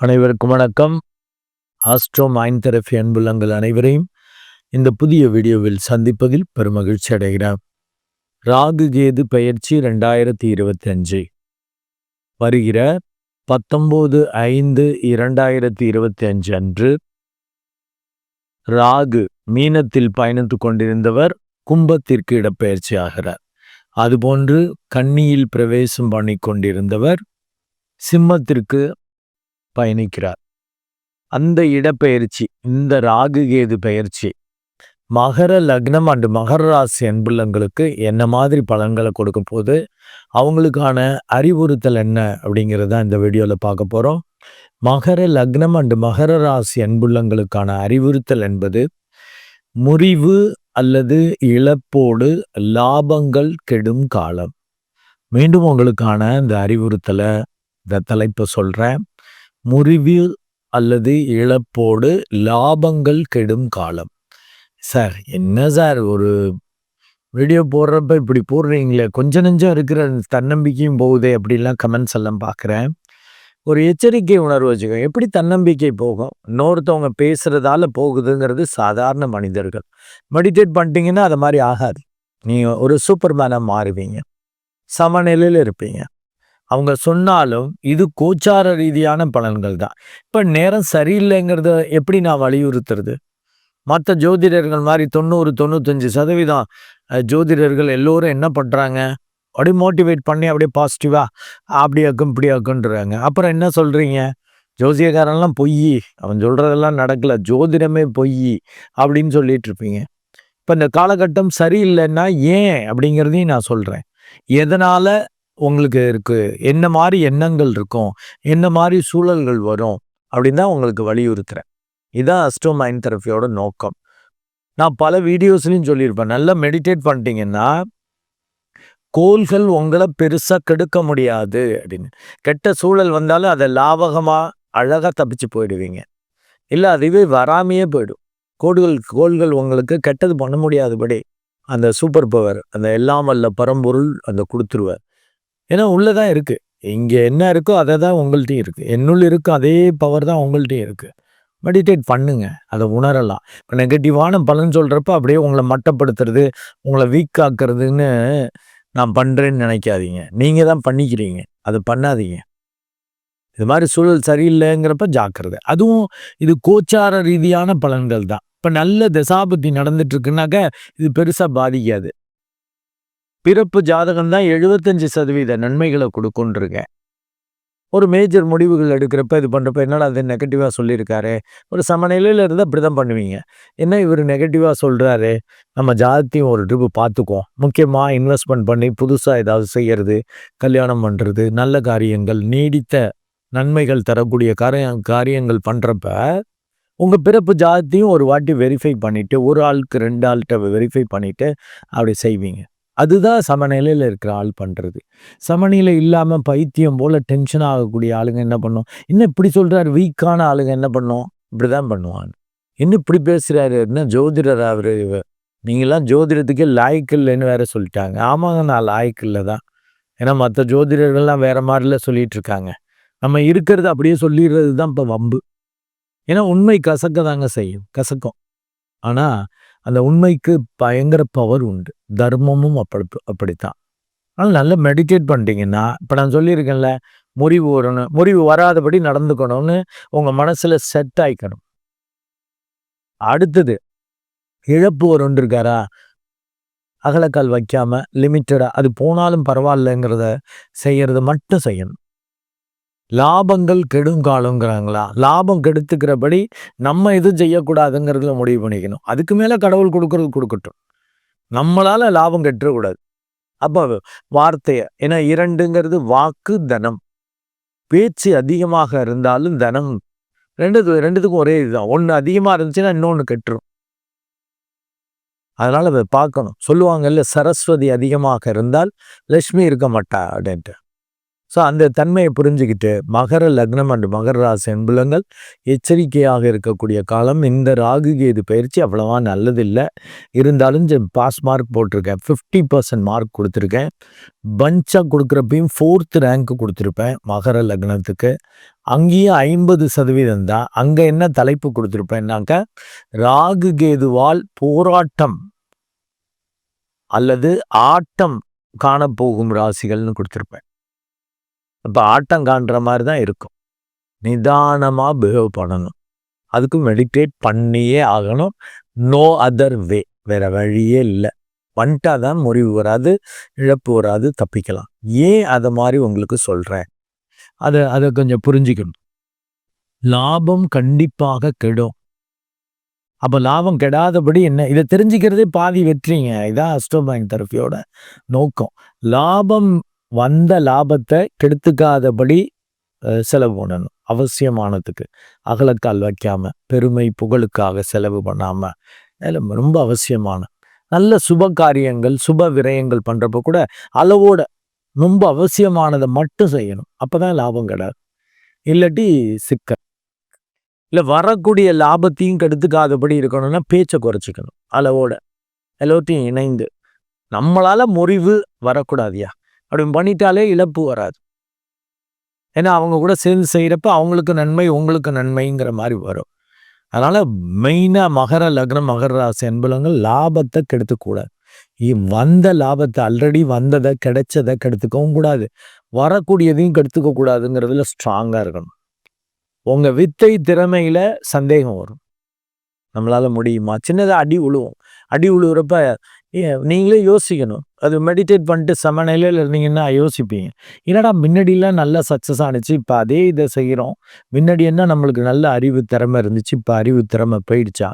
அனைவருக்கும் வணக்கம். Astro mind therapy அன்புள்ளங்கள் அனைவரையும் இந்த புதிய வீடியோவில் சந்திப்பதில் பெருமகிழ்ச்சி அடைகிறேன். ராகு கேது பயிற்சி ரெண்டாயிரத்தி இருபத்தி அஞ்சு. வருகிற பத்தொம்போது ஐந்து இரண்டாயிரத்தி இருபத்தி அஞ்சு அன்று ராகு மீனத்தில் பயணித்து கொண்டிருந்தவர் கும்பத்திற்கு இடப்பெயர்ச்சி ஆகிறார். அதுபோன்று கன்னியில் பிரவேசம் பண்ணி கொண்டிருந்தவர் சிம்மத்திற்கு பயணிக்கிறார். அந்த இடப்பெயர்ச்சி இந்த ராகு கேது பயிற்சி மகர லக்னம் அண்டு மகர ராசி அன்புள்ளங்களுக்கு என்ன மாதிரி பலன்களை கொடுக்கும் போது அவங்களுக்கான அறிவுறுத்தல் என்ன அப்படிங்கிறத இந்த வீடியோவில் பார்க்க போகிறோம் மகர லக்னம் அண்டு மகர ராசி அன்புள்ளங்களுக்கான அறிவுறுத்தல் என்பது முறிவு அல்லது இழப்போடு லாபங்கள் கெடும் காலம். மீண்டும் உங்களுக்கான இந்த அறிவுறுத்தலை இந்த தலைப்பை சொல்கிறேன் முறிவு அல்லது இழப்போடு லாபங்கள் கெடும் காலம். சார் என்ன சார் ஒரு வீடியோ போடுறப்ப இப்படி போடுறீங்களே? கொஞ்ச நெஞ்சம் இருக்கிற தன்னம்பிக்கையும் போகுதே அப்படிலாம் கமெண்ட்ஸ் எல்லாம் பார்க்குறேன். ஒரு எச்சரிக்கை உணர்வு வச்சுக்கோங்க. எப்படி தன்னம்பிக்கை போகும்? இன்னொருத்தவங்க பேசுகிறதால போகுதுங்கிறது சாதாரண மனிதர்கள். மெடிடேட் பண்ணிட்டீங்கன்னா அது மாதிரி ஆகாது. நீங்கள் ஒரு சூப்பர் மேனாக மாறுவீங்க. சமநிலையில் இருப்பீங்க. அவங்க சொன்னாலும் இது கோச்சார ரீதியான பலன்கள் தான். இப்போ நேரம் சரியில்லைங்கிறத எப்படி நான் வலியுறுத்துறது? மற்ற ஜோதிடர்கள் மாதிரி தொண்ணூறு தொண்ணூத்தஞ்சு சதவீதம் ஜோதிடர்கள் எல்லோரும் என்ன பண்ணுறாங்க அப்படியே மோட்டிவேட் பண்ணி அப்படியே பாசிட்டிவாக அப்படி ஆக்கும் இப்படி ஆக்குன்றாங்க. அப்புறம் என்ன சொல்கிறீங்க ஜோசியக்காரன்லாம் பொய். அவன் சொல்கிறதெல்லாம் நடக்கல. ஜோதிடமே பொய் அப்படின்னு சொல்லிட்டு இருப்பீங்க. இப்போ இந்த காலகட்டம் சரியில்லைன்னா ஏன் அப்படிங்கிறதையும் நான் சொல்கிறேன் எதனால் உங்களுக்கு இருக்கு. என்ன மாதிரி எண்ணங்கள் இருக்கும்? என்ன மாதிரி சூழல்கள் வரும்? அப்படின்னு தான் உங்களுக்கு வலியுறுத்துறேன். இதான் அஸ்டோ மைண்ட் தெரப்பியோட நோக்கம். நான் பல வீடியோஸ்லையும் சொல்லியிருப்பேன். நல்லா மெடிடேட் பண்ணிட்டீங்கன்னா கோள்கள் உங்களை பெருசாக கெடுக்க முடியாது அப்படின்னு. கெட்ட சூழல் வந்தாலும் அதை லாபகமாக அழகாக தப்பிச்சு போயிடுவீங்க. இல்லை அதுவே வராமையே போயிடும். கோடுகள் கோள்கள் உங்களுக்கு கெட்டது பண்ண முடியாதபடி அந்த சூப்பர் பவர் அந்த எல்லாம் வல்ல பரம்பொருள் அந்த கொடுத்துருவார். ஏன்னா உள்ளே தான் இருக்குது இங்கே என்ன இருக்கோ அதை தான் உங்கள்கிட்டையும் இருக்குது என்னுள் இருக்கும் அதே பவர் தான் உங்கள்கிட்டையும் இருக்குது மெடிடேட் பண்ணுங்க. அதை உணரலாம். இப்போ நெகட்டிவான பலன் சொல்கிறப்ப அப்படியே உங்களை மட்டப்படுத்துறது உங்களை வீக் ஆக்குறதுன்னு நான் பண்ணுறேன்னு நினைக்காதீங்க. நீங்கள் தான் பண்ணிக்கிறீங்க. அதை பண்ணாதீங்க. இது மாதிரி சூழல் சரியில்லைங்கிறப்ப ஜாக்கிரதை. அதுவும் இது கோச்சார ரீதியான பலன்கள் தான். இப்போ நல்ல தசாபத்தி நடந்துட்டு இருக்குனாக்க இது பெருசாக பாதிக்காது. பிறப்பு ஜாதகம் தான் எழுபத்தஞ்சு சதவீத நன்மைகளை கொடுக்குன்றிருக்கேன் ஒரு மேஜர் முடிவுகள் எடுக்கிறப்ப இது பண்ணுறப்ப என்னடா அது நெகட்டிவாக சொல்லியிருக்காரு? ஒரு சமநிலையில் இருந்தால் அப்படி தான் பண்ணுவீங்க. என்ன இவர் நெகட்டிவாக சொல்கிறாரு நம்ம ஜாதத்தையும் ஒரு ட்ரிப்பு பார்த்துக்குவோம். முக்கியமாக இன்வெஸ்ட்மெண்ட் பண்ணி புதுசாக ஏதாவது செய்கிறது கல்யாணம் பண்ணுறது நல்ல காரியங்கள் நீடித்த நன்மைகள் தரக்கூடிய காரிய காரியங்கள் பண்ணுறப்ப உங்கள் பிறப்பு ஜாதத்தையும் ஒரு வாட்டி வெரிஃபை பண்ணிவிட்டு ஒரு ஆளுக்கு ரெண்டு ஆள்கிட்ட வெரிஃபை பண்ணிவிட்டு அப்படி செய்வீங்க. அதுதான் சமநிலையில் இருக்கிற ஆள் பண்ணுறது சமநிலை இல்லாமல் பைத்தியம் போல் டென்ஷன் ஆகக்கூடிய ஆளுங்க என்ன பண்ணும்? என்ன இப்படி சொல்கிறாரு வீக்கான ஆளுங்க என்ன பண்ணும்? இப்படி தான் பண்ணுவான் என்ன இப்படி பேசுகிறாரு என்ன ஜோதிடர் அவர் நீங்களாம் ஜோதிடத்துக்கே லாய்க்கு இல்லைன்னு வேற சொல்லிட்டாங்க. ஆமாங்க நான் லாய்க்கு இல்லை தான். ஏன்னா மற்ற ஜோதிடர்கள்லாம் வேற மாதிரில சொல்லிட்டு இருக்காங்க. நம்ம இருக்கிறத அப்படியே சொல்லிடுறது தான் இப்போ வம்பு. ஏன்னா உண்மை கசக்க தாங்க செய்யும். கசக்கும். ஆனால் அந்த உண்மைக்கு பயங்கர பவர் உண்டு. தர்மமும் அப்படி அப்படித்தான். ஆனால் நல்லா மெடிடேட் பண்ணிட்டீங்கன்னா இப்போ நான் சொல்லியிருக்கேன்ல முறிவு வரணும் முறிவு வராதபடி நடந்துக்கணும்னு உங்கள் மனசில் செட் ஆயிக்கணும். அடுத்தது இழப்பு வரும்னு இருக்காரா? அகலக்கால் வைக்காமல் லிமிட்டடாக அது போனாலும் பரவாயில்லைங்கிறத செய்கிறது மட்டும் செய்யணும். லாபங்கள் கெடுங்காலங்கிறாங்களா லாபம் கெடுத்துக்கிறபடி நம்ம எதுவும் செய்யக்கூடாதுங்கிறதுல முடிவு பண்ணிக்கணும். அதுக்கு மேலே கடவுள் கொடுக்கறது கொடுக்கட்டும். நம்மளால் லாபம் கெட்டுறக்கூடாது. அப்போ வார்த்தையை ஏன்னா இரண்டுங்கிறது வாக்கு தனம். பேச்சு அதிகமாக இருந்தாலும் தனம். ரெண்டு ரெண்டுத்துக்கும் ஒரே இதுதான். ஒன்று அதிகமாக இருந்துச்சுன்னா இன்னொன்று கெட்டுரும். அதனால் அதை பார்க்கணும். சொல்லுவாங்கல்ல சரஸ்வதி அதிகமாக இருந்தால் லக்ஷ்மி இருக்க மாட்டா அப்படின்ட்டு ஸோ அந்த தன்மையை புரிஞ்சுக்கிட்டு மகர லக்னம் அண்டு மகர ராசி என்பலங்கள் எச்சரிக்கையாக இருக்கக்கூடிய காலம். இந்த ராகு கேது பயிற்சி அவ்வளவா நல்லதில்லை. இருந்தாலும் பாஸ் மார்க் போட்டிருக்கேன். ஃபிஃப்டி பர்சன்ட் மார்க் கொடுத்துருக்கேன். பஞ்சாக கொடுக்குறப்பையும் ஃபோர்த் ரேங்க் கொடுத்துருப்பேன் மகர லக்னத்துக்கு. அங்கேயும் ஐம்பது சதவீதம் தான். அங்கே என்ன தலைப்பு கொடுத்துருப்பேன்னாக்க ராகு கேதுவால் போராட்டம் அல்லது ஆட்டம் காணப்போகும் ராசிகள்னு கொடுத்துருப்பேன். இப்போ ஆட்டம் காண்ற மாதிரி தான் இருக்கும். நிதானமாக பிஹேவ் பண்ணணும். அதுக்கு மெடிடேட் பண்ணியே ஆகணும். நோ அதர் வே வேற வழியே இல்லை. வந்துட்டா தான் முறிவு வராது இழப்பு வராது தப்பிக்கலாம். ஏன் அதை மாதிரி உங்களுக்கு சொல்கிறேன் அதை அதை கொஞ்சம் புரிஞ்சுக்கணும். லாபம் கண்டிப்பாக கெடும். அப்போ லாபம் கெடாதபடி என்ன? இதை தெரிஞ்சுக்கிறதே பாதி வெற்றிங்க. இதான் அஸ்டோ பேங்க் தெரப்பியோட நோக்கம். லாபம் வந்த லாபத்தை கெடுத்துக்காதபடி செலவு பண்ணணும். அவசியமானதுக்கு. அகலக்கால் வைக்காம பெருமை புகழுக்காக செலவு பண்ணாம ரொம்ப அவசியமான. நல்ல சுப காரியங்கள் சுப விரயங்கள் பண்ணுறப்ப கூட அளவோட ரொம்ப அவசியமானதை மட்டும் செய்யணும். அப்போ தான் லாபம் கிடையாது இல்லாட்டி சிக்கல். இல்லை வரக்கூடிய லாபத்தையும் கெடுத்துக்காதபடி இருக்கணும்னா பேச்சை குறைச்சிக்கணும். அளவோட. எல்லாத்தையும் இணைந்து. நம்மளால் முறிவு வரக்கூடாதியா அப்படின்னு பண்ணிட்டாலே இழப்பு வராது. ஏன்னா அவங்க கூட சேர்ந்து செய்கிறப்ப அவங்களுக்கு நன்மை உங்களுக்கு நன்மைங்கிற மாதிரி வரும். அதனால் மெயினாக மகர லக்னம் மகர ராசி அன்பலங்கள் லாபத்தை கெடுத்துக்கூடாது வந்த லாபத்தை ஆல்ரெடி வந்ததை கிடைச்சதை கெடுத்துக்கவும் கூடாது. வரக்கூடியதையும் கெடுத்துக்க கூடாதுங்கிறதுல ஸ்ட்ராங்காக இருக்கணும். உங்கள் வித்தை திறமையில் சந்தேகம் வரும். நம்மளால முடியுமா? சின்னதாக அடி உழுவோம். அடி ஏன் நீங்களே யோசிக்கணும். அது மெடிடேட் பண்ணிட்டு சமநிலையில் இருந்தீங்கன்னா யோசிப்பீங்க. என்னடா முன்னாடிலாம் நல்லா சக்ஸஸ் ஆனிச்சு இப்போ அதே இதை செய்கிறோம் முன்னாடி என்ன நம்மளுக்கு நல்ல அறிவு திறமை இருந்துச்சு இப்போ அறிவு திறமை போயிடுச்சா?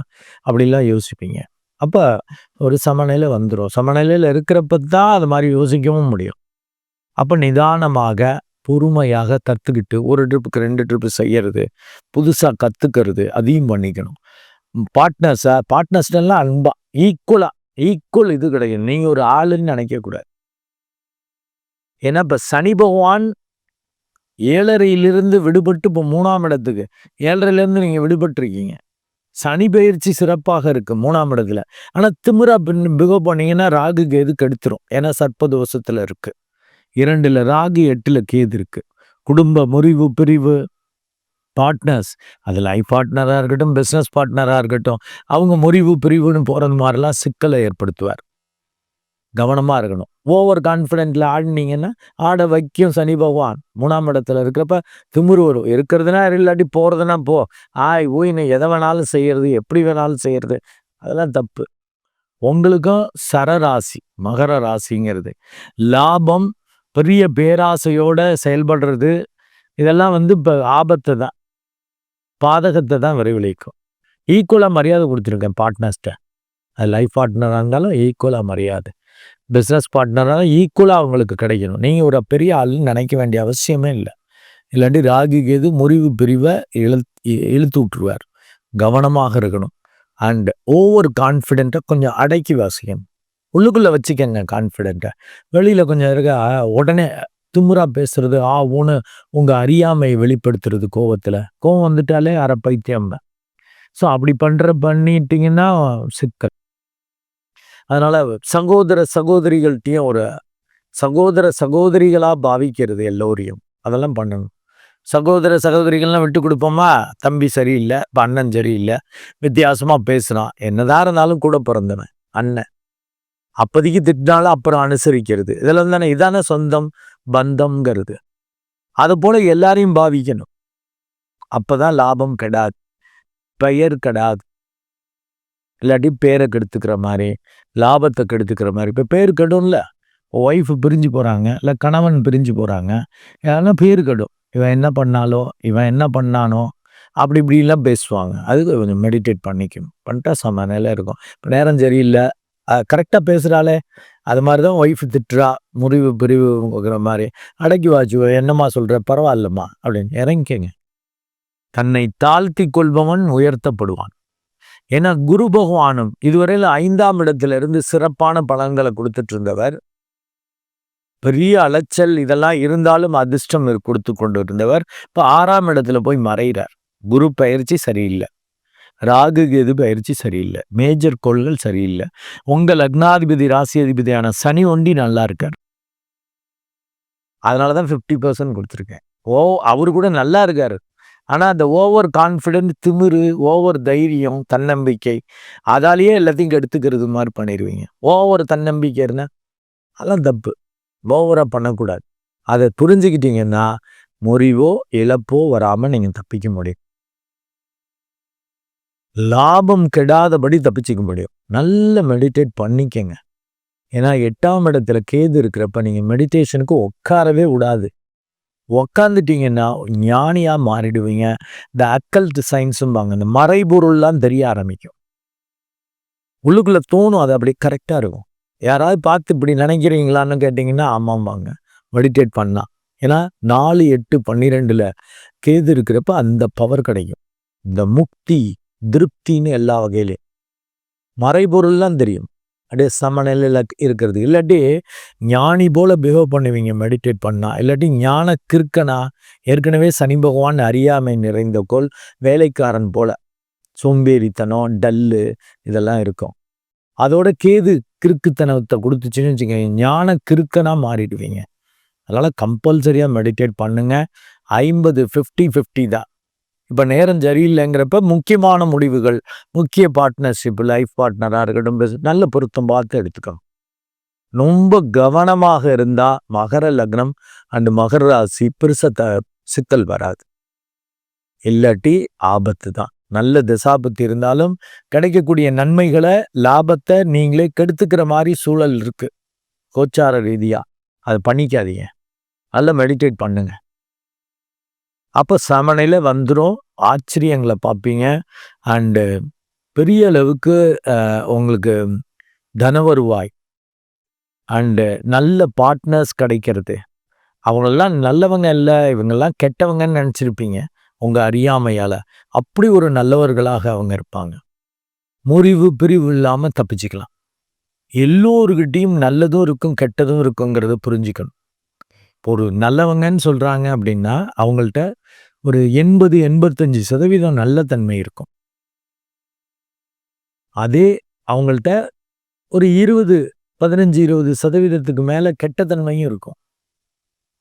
அப்படிலாம் யோசிப்பீங்க. அப்போ ஒரு சமநிலை வந்துடும் சமநிலையில் இருக்கிறப்ப தான் அது மாதிரி யோசிக்கவும் முடியும். அப்போ நிதானமாக பொறுமையாக கற்றுக்கிட்டு ஒரு ட்ரிப்புக்கு ரெண்டு ட்ரிப்பு செய்யறது புதுசாக கற்றுக்கிறது அதையும் பண்ணிக்கணும். பார்ட்னர்ஸை பார்ட்னர்ஸ்டெல்லாம் அன்பாக ஈக்குவலாக ஈக்குவல் இது கிடையாது. நீங்கள் ஒரு ஆளுன்னு நினைக்கக்கூடாது ஏன்னா இப்போ சனி பகவான் ஏழரையிலிருந்து விடுபட்டு இப்போ மூணாம் இடத்துக்கு ஏழரையிலேருந்து நீங்கள் விடுபட்டிருக்கீங்க. சனி பயிற்சி சிறப்பாக இருக்குது மூணாம் இடத்துல. ஆனால் திமிரா பின் பிகோ பண்ணீங்கன்னா ராகு கேது கெடுத்துரும். ஏன்னா சர்ப்பதோஷத்தில் இருக்குது இரண்டில் ராகு எட்டில் கேது இருக்குது குடும்ப முறிவு பிரிவு பார்ட்னர்ஸ் அது லைஃப் பார்ட்னராக இருக்கட்டும் பிஸ்னஸ் பார்ட்னராக இருக்கட்டும் அவங்க முறிவு பிரிவுன்னு போகிறது மாதிரிலாம் சிக்கலை ஏற்படுத்துவார். கவனமாக இருக்கணும். ஓவர் கான்ஃபிடென்ட்டில் ஆடினீங்கன்னா ஆட வைக்கும் சனி பகவான் மூணாம் இடத்துல இருக்கிறப்ப திமுரு வரும் இருக்கிறதுனா இல்லாட்டி போகிறதுனா போ. ஆய் ஊயின்னு எதை வேணாலும் செய்கிறது எப்படி வேணாலும் செய்கிறது அதெல்லாம் தப்பு. உங்களுக்கும் சரராசி மகர ராசிங்கிறது. லாபம் பெரிய பேராசையோடு செயல்படுறது. இதெல்லாம் வந்து இப்போ ஆபத்து தான். பாதகத்தை தான் விரைவிழிக்கும் ஈக்குவலாக மரியாதை கொடுத்துருக்கேன் பார்ட்னர்ஸ்ட்ட அது லைஃப் பார்ட்னராக இருந்தாலும் ஈக்குவலாக மரியாதை. பிஸ்னஸ் பார்ட்னராக ஈக்குவலாக அவங்களுக்கு கிடைக்கணும். நீங்கள் ஒரு பெரிய ஆள்னு நினைக்க வேண்டிய அவசியமே இல்லை. இல்லாட்டி ராகு கேது முறிவு பிரிவை இழு இழுத்து விட்டுருவார். கவனமாக இருக்கணும். அண்ட் ஓவர் கான்ஃபிடென்ட்டை கொஞ்சம் அடக்கி வாசிக்கணும். உள்ளுக்குள்ளே வச்சுக்கங்க கான்ஃபிடென்ட்டை வெளியில் கொஞ்சம் இருக்க உடனே திமுறா பேசுறது ஆ ஊனு உங்க அறியாமை வெளிப்படுத்துறது கோவத்துல. கோவம் வந்துட்டாலே அரை பைத்தியம் ஸோ அப்படி பண்ற பண்ணிட்டீங்கன்னா சிக்கல். அதனால சகோதர சகோதரிகள்கிட்டையும் ஒரு சகோதர சகோதரிகளா பாவிக்கிறது எல்லோரையும். அதெல்லாம் பண்ணணும். சகோதர சகோதரிகள்லாம் விட்டு கொடுப்போமா? தம்பி சரியில்லை இப்போ அண்ணன் சரியில்லை வித்தியாசமாக பேசுகிறான் என்னதான் இருந்தாலும் கூட பிறந்தவன் அண்ணன். அப்போதைக்கு திட்டினாலும் அப்புறம் அனுசரிக்கிறது. இதெல்லாம் தானே இதான சொந்தம் பந்தம்ங்கிறது. அது போல் எல்லாரையும் பாவிக்கணும். அப்பதான் லாபம் கெடாது பெயர் கெடாது. இல்லாட்டி பேரை கெடுத்துக்கிற மாதிரி லாபத்தை கெடுத்துக்கிற மாதிரி. இப்போ பேர் கெடும்ல ஒய்ஃப் பிரிஞ்சு போகிறாங்க இல்லை கணவன் பிரிஞ்சு போகிறாங்க ஏன்னா பேர் கெடும். இவன் என்ன பண்ணாலோ இவன் என்ன பண்ணானோ அப்படி இப்படிலாம் பேசுவாங்க. அதுக்கு கொஞ்சம் மெடிடேட் பண்ணிக்கணும். பண்ணிட்டா சமநிலை இருக்கும். இப்போ நேரம் சரியில்லை கரெக்டாக பேசுகிறாளே அது மாதிரி தான் ஒய்ஃப் திட்டுறா முறிவு பிரிவுங்கிற மாதிரி. அடக்கி வாச்சு என்னம்மா சொல்கிற பரவாயில்லம்மா அப்படின்னு இறங்கிக்கங்க. தன்னை தாழ்த்தி கொள்பவன் உயர்த்தப்படுவான். ஏன்னா குரு பகவானும் இதுவரையில் ஐந்தாம் இடத்துல இருந்து சிறப்பான பலன்களை கொடுத்துட்டு இருந்தவர் பெரிய அலைச்சல் இதெல்லாம் இருந்தாலும் அதிர்ஷ்டம் கொடுத்து கொண்டு இருந்தவர் இப்போ ஆறாம் இடத்துல போய் மறைகிறார் குரு பயிற்சி சரியில்லை. ராகு கேது பயிற்சி சரியில்லை. மேஜர் கோள்கள் சரியில்லை. உங்கள் லக்னாதிபதி ராசி அதிபதியான சனி ஒண்டி நல்லா இருக்கார். அதனால தான் ஃபிஃப்டி பர்சன்ட் கொடுத்துருக்கேன். ஓ அவரு கூட நல்லா இருக்கார். ஆனால் அந்த ஓவர் கான்ஃபிடென்ட் திமிரு ஓவர் தைரியம் தன்னம்பிக்கை அதாலேயே எல்லாத்தையும் கெடுத்துக்கிறது மாதிரி பண்ணிடுவீங்க ஓவர் தன்னம்பிக்கை இருந்தால் அதெல்லாம் தப்பு. ஓவராக பண்ணக்கூடாது. அதை புரிஞ்சுக்கிட்டீங்கன்னா முறிவோ இழப்போ வராமல் நீங்கள் தப்பிக்க முடியும். லாபம் கெடாதபடி தப்பிச்சிக்க முடியும். நல்ல மெடிடேட் பண்ணிக்கங்க. ஏன்னா எட்டாம் இடத்துல கேது இருக்கிறப்ப நீங்கள் மெடிடேஷனுக்கு உட்காரவே விடாது. உக்காந்துட்டீங்கன்னா ஞானியாக மாறிடுவீங்க. இந்த அக்கல்ட் சயின்ஸும்பாங்க இந்த மறைபொருள்லாம் தெரிய ஆரம்பிக்கும். உள்ளுக்குள்ளே தோணும் அது அப்படி கரெக்டாக இருக்கும். யாராவது பார்த்து இப்படி நினைக்கிறீங்களான்னு கேட்டிங்கன்னா ஆமாம்பாங்க. மெடிடேட் பண்ணால் ஏன்னா நாலு எட்டு பன்னிரெண்டில் கேது இருக்கிறப்ப அந்த பவர் கிடைக்கும். இந்த முக்தி திருப்தின்னு எல்லா வகையிலையும் மறைபொருள்லாம் தெரியும். அப்படியே சமநிலையில் இருக்கிறது இல்லாட்டி ஞானி போல் பிஹேவ் பண்ணுவீங்க மெடிடேட் பண்ணால் இல்லாட்டி ஞான கிற்கனா ஏற்கனவே சனி பகவான் அறியாமை நிறைந்த கோல் வேலைக்காரன் போல். சோம்பேறித்தனம் டல்லு இதெல்லாம் இருக்கும். அதோட கேது கிறுக்குத்தனத்தை கொடுத்துச்சுன்னு வச்சுக்கோங்க ஞான கிறுக்கனாக மாறிடுவீங்க. அதனால் கம்பல்சரியாக மெடிடேட் பண்ணுங்க. ஐம்பது ஃபிஃப்டி ஃபிஃப்டி தான். இப்போ நேரம் சரியில்லைங்கிறப்ப முக்கியமான முடிவுகள் முக்கிய பார்ட்னர்ஷிப் லைஃப் பார்ட்னராக இருக்கட்டும் நல்ல பொருத்தம் பார்த்து எடுத்துக்கணும். ரொம்ப கவனமாக இருந்தால் மகர லக்னம் அண்டு மகர ராசி பெருச த சித்தல் வராது. இல்லாட்டி ஆபத்து தான். நல்ல திசாபத்து இருந்தாலும் கிடைக்கக்கூடிய நன்மைகளை லாபத்தை நீங்களே கெடுத்துக்கிற மாதிரி சூழல் இருக்குது கோச்சார ரீதியாக அதை பண்ணிக்காதீங்க. நல்லா மெடிடேட் பண்ணுங்கள் அப்போ சமநிலை வந்துடும் ஆச்சரியங்களை பார்ப்பீங்க. அண்டு பெரிய அளவுக்கு உங்களுக்கு தன வருவாய் அண்டு நல்ல பார்ட்னர்ஸ் கிடைக்கிறது. அவங்களெல்லாம் நல்லவங்க இல்லை இவங்கெல்லாம் கெட்டவங்கன்னு நினச்சிருப்பீங்க உங்கள் அறியாமையால். அப்படி ஒரு நல்லவர்களாக அவங்க இருப்பாங்க. முறிவு பிரிவு இல்லாமல் தப்பிச்சுக்கலாம். எல்லோருக்கிட்டையும் நல்லதும் இருக்கும் கெட்டதும் இருக்குங்கிறத புரிஞ்சுக்கணும். ஒரு நல்லவங்கன்னு சொல்கிறாங்க அப்படின்னா அவங்கள்ட்ட ஒரு எண்பது எண்பத்தஞ்சு சதவீதம் நல்ல தன்மை இருக்கும். அதே அவங்கள்ட்ட ஒரு இருபது பதினஞ்சு இருபது சதவீதத்துக்கு மேலே கெட்டத்தன்மையும் இருக்கும்.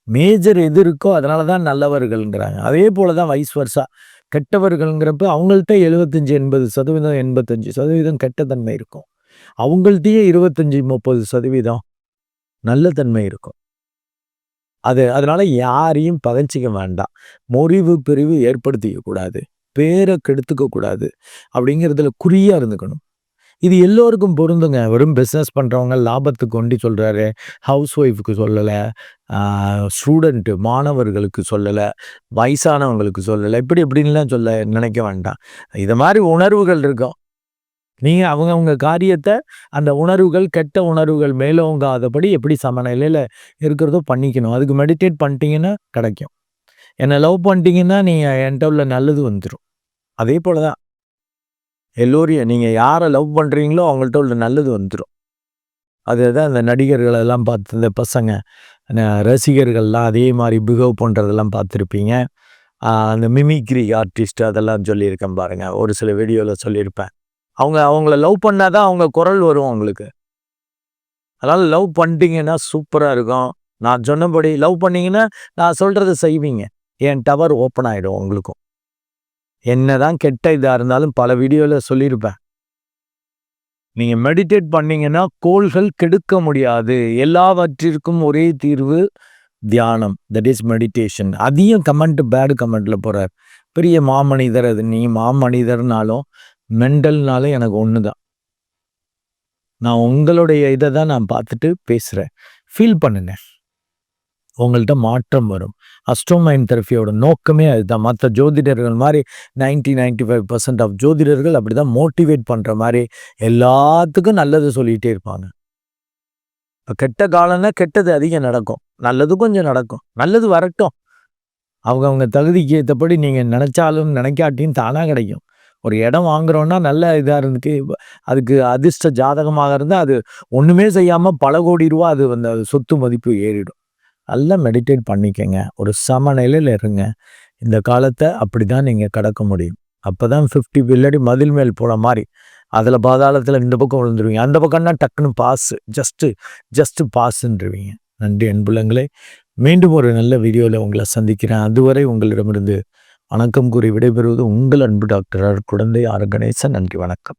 மேஜர் எது இருக்கோ அதனால தான் நல்லவர்கள்ங்கிறாங்க. அதே போல தான் வைஸ் வர்ஸா கெட்டவர்கள்ங்கிறப்ப அவங்கள்ட்ட எழுபத்தஞ்சு எண்பது சதவீதம் எண்பத்தஞ்சு சதவீதம் கெட்டத்தன்மை இருக்கும். அவங்கள்ட்டயே இருபத்தஞ்சி முப்பது சதவீதம் நல்ல தன்மை இருக்கும். அது அதனால் யாரையும் பகச்சிக்க வேண்டாம். முறிவு பிரிவு ஏற்படுத்திக்கக்கூடாது பேரை கெடுத்துக்கக்கூடாது அப்படிங்கிறதுல குறியாக இருந்துக்கணும். இது எல்லோருக்கும் பொருந்துங்க. வெறும் பிஸ்னஸ் பண்ணுறவங்க லாபத்துக்கு கொண்டு சொல்கிறாரு ஹவுஸ் ஒய்ஃபுக்கு சொல்லலை ஸ்டூடெண்ட்டு மாணவர்களுக்கு சொல்லலை. வயசானவங்களுக்கு சொல்லலை. இப்படி இப்படின்லாம் சொல்ல நினைக்க வேண்டாம். இது மாதிரி உணர்வுகள் இருக்கும். நீங்கள் அவங்கவுங்க காரியத்தை அந்த உணர்வுகள் கெட்ட உணர்வுகள் மேலோங்காதபடி எப்படி சமநிலையில் இருக்கிறதோ பண்ணிக்கணும். அதுக்கு மெடிடேட் பண்ணிட்டீங்கன்னா கிடைக்கும். என்னை லவ் பண்ணிட்டீங்கன்னா நீங்கள் என்கிட்ட உள்ள நல்லது வந்துடும் அதே போல் தான் எல்லோரையும் நீங்கள் யாரை லவ் பண்ணுறீங்களோ அவங்கள்ட்ட உள்ள நல்லது வந்துடும் அதுதான் அந்த நடிகர்கள் எல்லாம் பார்த்து இந்த பசங்க ரசிகர்கள்லாம் அதே மாதிரி பிஹேவ் பண்ணுறதெல்லாம் பார்த்துருப்பீங்க. அந்த மிமிக்ரி ஆர்டிஸ்ட் அதெல்லாம் சொல்லியிருக்கேன் பாருங்கள் ஒரு சில வீடியோவில் சொல்லியிருப்பேன். அவங்க அவங்கள லவ் பண்ணால் தான் அவங்க குரல் வரும் அவங்களுக்கு. அதனால் லவ் பண்ணிட்டீங்கன்னா சூப்பராக இருக்கும். நான் சொன்னபடி லவ் பண்ணிங்கன்னா நான் சொல்கிறத செய்வீங்க. என் டவர் ஓப்பன் ஆகிடும் உங்களுக்கும். என்ன தான் கெட்ட இதாக இருந்தாலும் பல வீடியோவில் சொல்லியிருப்பேன். நீங்கள் மெடிடேட் பண்ணீங்கன்னா கோள்கள் கெடுக்க முடியாது. எல்லாவற்றிற்கும் ஒரே தீர்வு தியானம். தட் இஸ் மெடிடேஷன் அதையும் கமெண்ட் பேடு கமெண்ட்டில் போகிறார் பெரிய மாமனிதர் அது. நீ மாமனிதர்னாலும் மெண்டல்னாலே எனக்கு ஒன்று தான் நான் உங்களுடைய இதை தான் நான் பார்த்துட்டு பேசுகிறேன் ஃபீல் பண்ணுங்க. உங்கள்கிட்ட மாற்றம் வரும். அஸ்ட்ரோமைன் தெரப்பியோட நோக்கமே அதுதான். மற்ற ஜோதிடர்கள் மாதிரி ninety ninety five percent of ஜோதிடர்கள் அப்படி தான் மோட்டிவேட் பண்ணுற மாதிரி எல்லாத்துக்கும் நல்லது சொல்லிகிட்டே இருப்பாங்க. இப்போ கெட்ட காலம்னா கெட்டது அதிகம் நடக்கும். நல்லது கொஞ்சம் நடக்கும். நல்லது வரட்டும். அவங்க அவங்க தகுதிக்கு ஏற்றபடி நீங்கள் நினச்சாலும் நினைக்காட்டியும் தானாக கிடைக்கும். ஒரு இடம் வாங்குறோன்னா நல்ல இதாக இருந்துக்கு அதுக்கு அதிர்ஷ்ட ஜாதகமாக இருந்தால் அது ஒன்றுமே செய்யாமல் பல கோடி ரூபா அது அந்த சொத்து மதிப்பு ஏறிடும். நல்லா மெடிடேட் பண்ணிக்கங்க. ஒரு சமநிலையில் இருங்க. இந்த காலத்தை அப்படி தான் நீங்கள் கடக்க முடியும். அப்போ தான் ஃபிஃப்டி பில்லடி மதில் மேல் போன மாதிரி அதில் பாதாளத்தில் இந்த பக்கம் விழுந்துருவீங்க. அந்த பக்கம்னா டக்குன்னு பாஸு ஜஸ்ட்டு ஜஸ்ட்டு பாஸுன்றவீங்க நன்றி அன்புலங்களே. மீண்டும் ஒரு நல்ல வீடியோவில் உங்களை சந்திக்கிறேன். அதுவரை உங்களிடமிருந்து வணக்கம் கூறி விடைபெறுவது உங்கள் அன்பு டாக்டர் குழந்தை ஆர் கணேசன். நன்றி வணக்கம்.